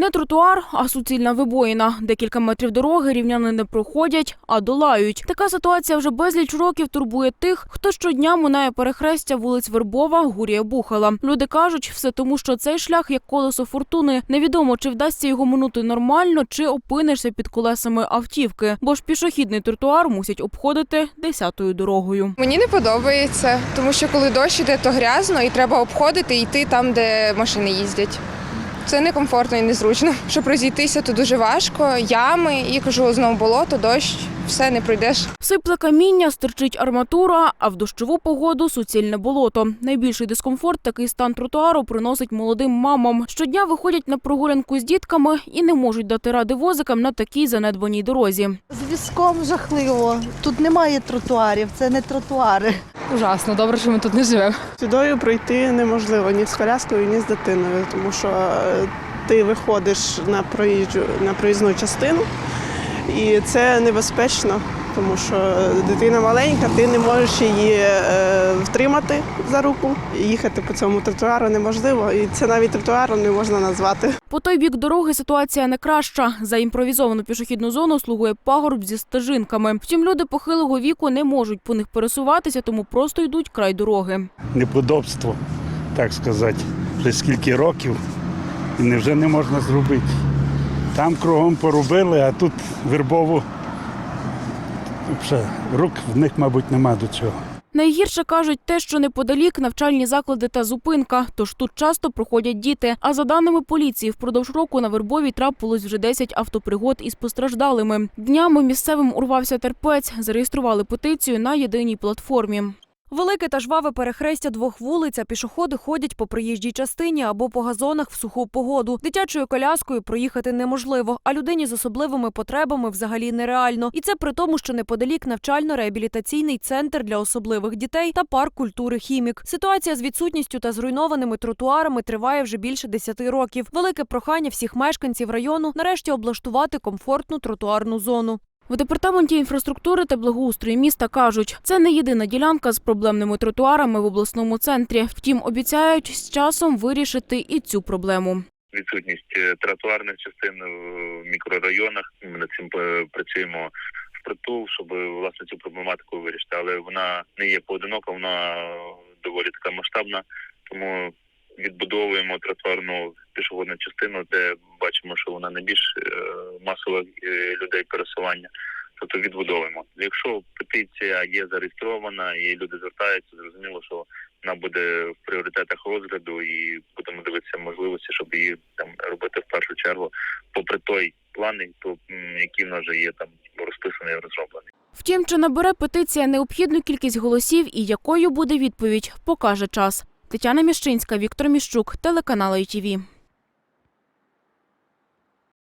Не тротуар, а суцільна вибоїна. Декілька метрів дороги рівняни не проходять, а долають. Така ситуація вже безліч років турбує тих, хто щодня минає перехрестя вулиць Вербова, Гурія Бухала. Люди кажуть, все тому, що цей шлях як колесо фортуни. Невідомо, чи вдасться його минути нормально, чи опинишся під колесами автівки. Бо ж пішохідний тротуар мусять обходити десятою дорогою. Мені не подобається, тому що коли дощ іде, то грязно і треба обходити і йти там, де машини їздять. Це некомфортно і незручно. Щоб розійтися, то дуже важко. Ями і кажу, знову болото, дощ, все не пройдеш. Сипле каміння, стирчить арматура, а в дощову погоду суцільне болото. Найбільший дискомфорт такий стан тротуару приносить молодим мамам. Щодня виходять на прогулянку з дітками і не можуть дати ради возикам на такій занедбаній дорозі. З візком жахливо. Тут немає тротуарів, це не тротуари. Ужасно, добре, що ми тут не живемо. Сюдою пройти неможливо ні з коляскою, ні з дитиною, тому що е, ти виходиш на проїжджу на проїзну частину, і це небезпечно, тому що дитина маленька, ти не можеш її е, втримати за руку. Їхати по цьому тротуару неможливо, і це навіть тротуаром не можна назвати. По той бік дороги ситуація не краща. За імпровізовану пішохідну зону слугує пагорб зі стежинками. Втім, люди похилого віку не можуть по них пересуватися, тому просто йдуть край дороги. неподобство, так сказати, вже скільки років, і невже не можна зробити. Там кругом поробили, а тут вербову взагалі, рук в них, мабуть, нема до цього. Найгірше кажуть те, що неподалік навчальні заклади та зупинка, тож тут часто проходять діти. А за даними поліції, впродовж року на Вербовій трапилось вже 10 автопригод із постраждалими. Днями місцевим урвався терпець, зареєстрували петицію на єдиній платформі. Велике та жваве перехрестя двох вулиць, а пішоходи ходять по проїжджій частині або по газонах в суху погоду. Дитячою коляскою проїхати неможливо, а людині з особливими потребами взагалі нереально. І це при тому, що неподалік навчально-реабілітаційний центр для особливих дітей та парк культури хімік. Ситуація з відсутністю та зруйнованими тротуарами триває вже більше 10 років. Велике прохання всіх мешканців району нарешті облаштувати комфортну тротуарну зону. В департаменті інфраструктури та благоустрою міста кажуть, це не єдина ділянка з проблемними тротуарами в обласному центрі. Втім, обіцяють з часом вирішити і цю проблему. відсутність е, тротуарних частин в мікрорайонах. Ми над цим е, працюємо впритул, щоб власне цю проблематику вирішити. Але вона не є поодинока, вона доволі така масштабна. Тому відбудовуємо тротуарну пішохідну частину, де бачимо, що вона найбільш е, масових е, людей пересування. Тобто відбудовуємо. Якщо петиція є зареєстрована і люди звертаються, зрозуміло, що вона буде в пріоритетах розгляду і будемо дивитися можливості, щоб її там робити в першу чергу, попри той план, який в нас вже є там розписаний розроблений. Втім, чи набере петиція необхідну кількість голосів і якою буде відповідь, покаже час. Тетяна Міщинська, Віктор Міщук, телеканал ITV.